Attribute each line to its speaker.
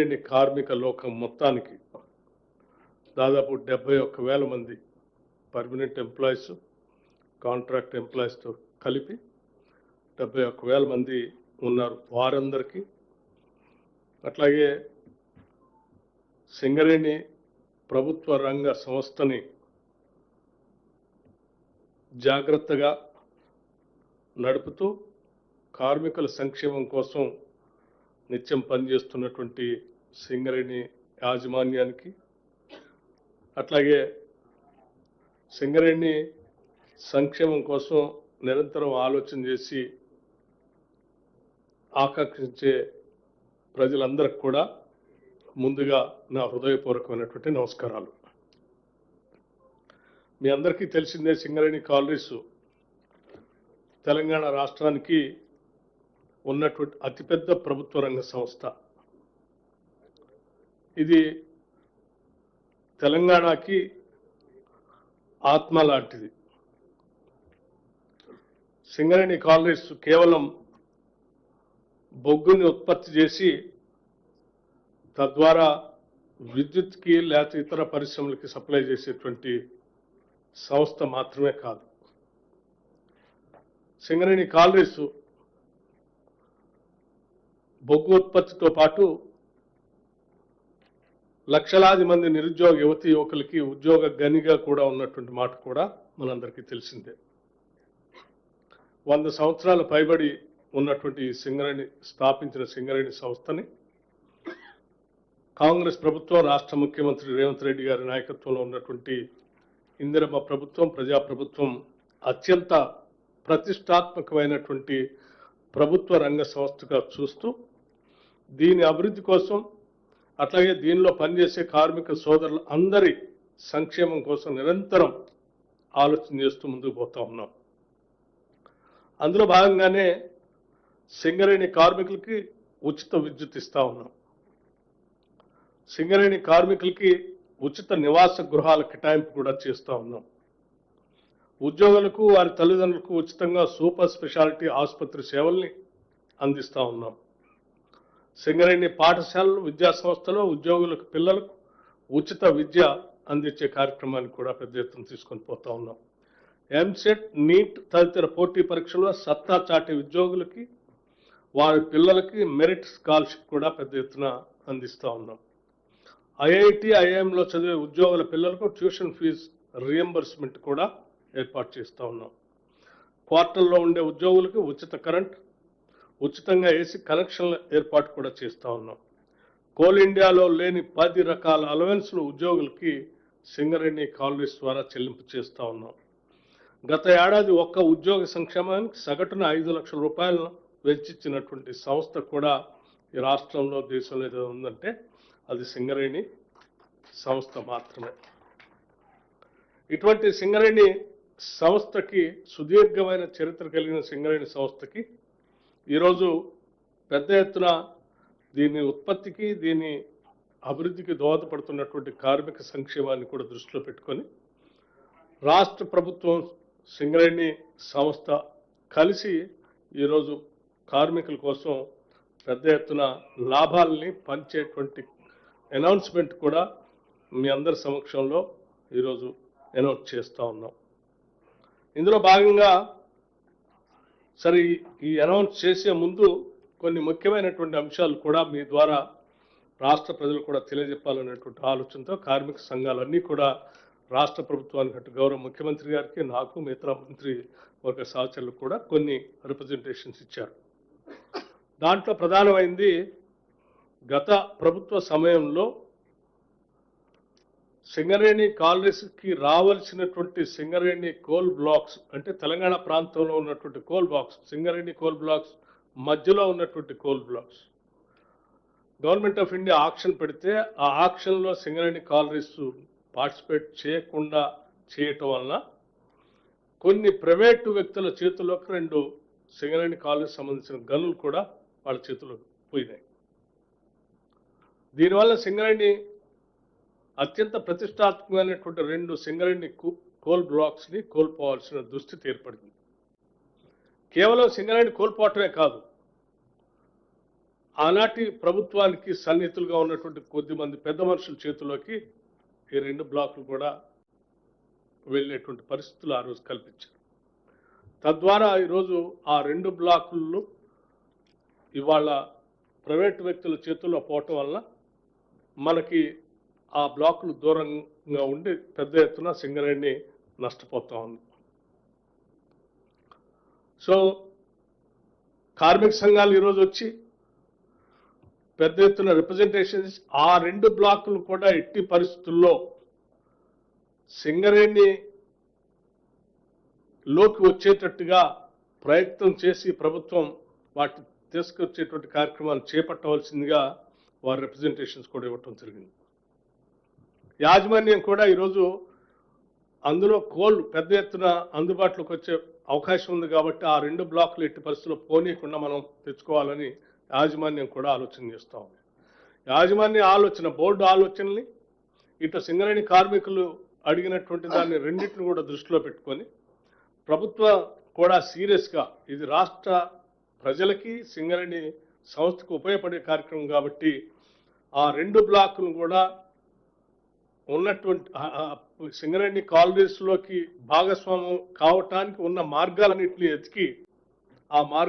Speaker 1: సింగరేణి కార్మిక లోకం మొత్తానికి దాదాపు డెబ్బై ఒక్క వేల మంది పర్మనెంట్ ఎంప్లాయీస్ కాంట్రాక్ట్ ఎంప్లాయీస్తో కలిపి డెబ్బై ఒక్క వేల మంది ఉన్నారు వారందరికీ. అట్లాగే సింగరేణి ప్రభుత్వ రంగ సంస్థని జాగ్రత్తగా నడుపుతూ కార్మికుల సంక్షేమం కోసం నిత్యం పనిచేస్తున్నటువంటి సింగరేణి యాజమాన్యానికి అట్లాగే సింగరేణి సంక్షేమం కోసం నిరంతరం ఆలోచన చేసి ఆకాంక్షించే ప్రజలందరికి కూడా ముందుగా నా హృదయపూర్వకమైనటువంటి నమస్కారాలు. మీ అందరికీ తెలిసిందే సింగరేణి కాలనీస్ తెలంగాణ రాష్ట్రానికి ఉన్నటువంటి అతిపెద్ద ప్రభుత్వ రంగ సంస్థ. ఇది తెలంగాణకి ఆత్మ లాంటిది. సింగరేణి కాలనీస్ కేవలం బొగ్గుని ఉత్పత్తి చేసి తద్వారా విద్యుత్కి లేకపోతే ఇతర పరిశ్రమలకి సప్లై చేసేటువంటి సంస్థ మాత్రమే కాదు. సింగరేణి కాలనీస్ బొగ్గు ఉత్పత్తితో పాటు లక్షలాది మంది నిరుద్యోగ యువతి యువకులకి ఉద్యోగ గనిగా కూడా ఉన్నటువంటి మాట కూడా మనందరికీ తెలిసిందే. వంద సంవత్సరాలు పైబడి ఉన్నటువంటి ఈ సింగరేణి స్థాపించిన సింగరేణి సంస్థని కాంగ్రెస్ ప్రభుత్వం రాష్ట్ర ముఖ్యమంత్రి రేవంత్ రెడ్డి గారి నాయకత్వంలో ఉన్నటువంటి ఇందిరమ్మ ప్రభుత్వం ప్రజాప్రభుత్వం అత్యంత ప్రతిష్టాత్మకమైనటువంటి ప్రభుత్వ రంగ సంస్థగా చూస్తూ దీని అభివృద్ధి కోసం అట్లాగే దీనిలో పనిచేసే కార్మిక సోదరులు అందరి సంక్షేమం కోసం నిరంతరం ఆలోచన చేస్తూ ముందుకు పోతా ఉన్నాం. అందులో భాగంగానే సింగరేణి కార్మికులకి ఉచిత విద్యుత్ ఇస్తా ఉన్నాం. సింగరేణి కార్మికులకి ఉచిత నివాస గృహాల కేటాయింపు కూడా చేస్తూ ఉన్నాం. ఉద్యోగులకు వారి తల్లిదండ్రులకు ఉచితంగా సూపర్ స్పెషాలిటీ ఆసుపత్రి సేవల్ని అందిస్తూ ఉన్నాం. సింగరేణి పాఠశాలలు విద్యా సంస్థలో ఉద్యోగులకు పిల్లలకు ఉచిత విద్య అందించే కార్యక్రమాన్ని కూడా పెద్ద ఎత్తున తీసుకొని పోతా ఉన్నాం. ఎంసెట్ నీట్ తదితర పోటీ పరీక్షల్లో సత్తా చాటే ఉద్యోగులకి వారి పిల్లలకి మెరిట్ స్కాలర్షిప్ కూడా పెద్ద ఎత్తున అందిస్తూ ఉన్నాం. ఐఐటి ఐఐఎంలో చదివే ఉద్యోగుల పిల్లలకు ట్యూషన్ ఫీజు రియంబర్స్మెంట్ కూడా ఏర్పాటు చేస్తూ ఉన్నాం. క్వార్టర్లో ఉండే ఉద్యోగులకు ఉచిత కరెంట్ ఉచితంగా ఏసీ కనెక్షన్ల ఏర్పాటు కూడా చేస్తూ ఉన్నాం. కోల్ ఇండియాలో లేని పది రకాల అలవెన్స్లు ఉద్యోగులకి సింగరేణి కాలనీస్ ద్వారా చెల్లింపు చేస్తూ ఉన్నాం. గత ఏడాది ఒక్క ఉద్యోగ సంక్షేమానికి సగటున ఐదు లక్షల రూపాయలను వెచ్చిచ్చినటువంటి సంస్థ కూడా ఈ రాష్ట్రంలో దేశంలో ఏదో ఉందంటే అది సింగరేణి సంస్థ మాత్రమే. ఇటువంటి సింగరేణి సంస్థకి సుదీర్ఘమైన చరిత్ర కలిగిన సింగరేణి సంస్థకి ఈరోజు పెద్ద ఎత్తున దీని ఉత్పత్తికి దీని అభివృద్ధికి దోహదపడుతున్నటువంటి కార్మిక సంక్షేమాన్ని కూడా దృష్టిలో పెట్టుకొని రాష్ట్ర ప్రభుత్వం సింగరేణి సంస్థ కలిసి ఈరోజు కార్మికుల కోసం పెద్ద ఎత్తున లాభాలని పంచేటువంటి అనౌన్స్మెంట్ కూడా మీ అందరి సమక్షంలో ఈరోజు అనౌన్స్ చేస్తూ ఉన్నాం. ఇందులో భాగంగా సరే ఈ- అనౌన్స్ చేసే ముందు కొన్ని ముఖ్యమైనటువంటి అంశాలు కూడా మీ ద్వారా రాష్ట్ర ప్రజలు కూడా తెలియజెప్పాలనేటువంటి ఆలోచనతో కార్మిక సంఘాలన్నీ కూడా రాష్ట్ర ప్రభుత్వానికి అటు గౌరవ ముఖ్యమంత్రి గారికి నాకు మిగతా మంత్రి వర్గ సహచరులకు కూడా కొన్ని రిప్రజెంటేషన్స్ ఇచ్చారు. దాంట్లో ప్రధానమైంది గత ప్రభుత్వ సమయంలో సింగరేణి కాలనీస్కి రావాల్సినటువంటి సింగరేణి కోల్ బ్లాక్స్ అంటే తెలంగాణ ప్రాంతంలో ఉన్నటువంటి coal blocks Singareni coal blocks మధ్యలో ఉన్నటువంటి coal blocks. Government of India auction పెడితే ఆ ఆక్షన్లో సింగరేణి కాలనీస్ పార్టిసిపేట్ చేయకుండా చేయటం వలన కొన్ని ప్రైవేటు వ్యక్తుల చేతుల్లోకి రెండు సింగరేణి కాలనీకి సంబంధించిన గనులు కూడా వాళ్ళ చేతుల్లోకి పోయినాయి. దీనివల్ల సింగరేణి అత్యంత ప్రతిష్టాత్మకమైనటువంటి రెండు సింగరేణి కోల్ బ్లాక్స్ని కోల్పోవాల్సిన దుస్థితి ఏర్పడింది. కేవలం సింగరేణి కోల్పోవటమే కాదు ఆనాటి ప్రభుత్వానికి సన్నిహితులుగా ఉన్నటువంటి కొద్ది మంది పెద్ద మనుషుల చేతిలోకి ఈ రెండు బ్లాకులు కూడా వెళ్ళేటువంటి పరిస్థితులు ఆ రోజు కల్పించారు. తద్వారా ఈరోజు ఆ రెండు బ్లాకుల్లో ఇవాళ ప్రైవేట్ వ్యక్తుల చేతుల్లో పోవటం వల్ల మనకి ఆ బ్లాకులు దూరంగా ఉండి పెద్ద ఎత్తున సింగరేణి నష్టపోతా ఉంది. సో కార్మిక సంఘాలు ఈరోజు వచ్చి పెద్ద ఎత్తున రిప్రజెంటేషన్స్ ఆ రెండు బ్లాకులు కూడా ఎట్టి పరిస్థితుల్లో సింగరేణి లోకి వచ్చేటట్టుగా ప్రయత్నం చేసి ప్రభుత్వం వాటి తీసుకొచ్చేటువంటి కార్యక్రమాలు చేపట్టవలసిందిగా వారి రిప్రజెంటేషన్స్ కూడా ఇవ్వటం జరిగింది. యాజమాన్యం కూడా ఈరోజు అందులో కోల్ పెద్ద ఎత్తున అందుబాటులోకి వచ్చే అవకాశం ఉంది కాబట్టి ఆ రెండు బ్లాకులు ఎట్టి పరిస్థితుల్లో పోనీయకుండా మనం తెచ్చుకోవాలని యాజమాన్యం కూడా ఆలోచన చేస్తూ ఉంది. యాజమాన్య ఆలోచన బోర్డు ఆలోచనని ఇటు సింగరేణి కార్మికులు అడిగినటువంటి దాన్ని రెండింటిని కూడా దృష్టిలో పెట్టుకొని ప్రభుత్వం కూడా సీరియస్గా ఇది రాష్ట్ర ప్రజలకి సింగరేణి సంస్థకు ఉపయోగపడే కార్యక్రమం కాబట్టి ఆ రెండు బ్లాకులు కూడా ఉన్నటువంటి సింగరేణి కాలనీస్లోకి భాగస్వామ్యం కావటానికి ఉన్న మార్గాలన్నింటినీ ఎతికి ఆ మార్గ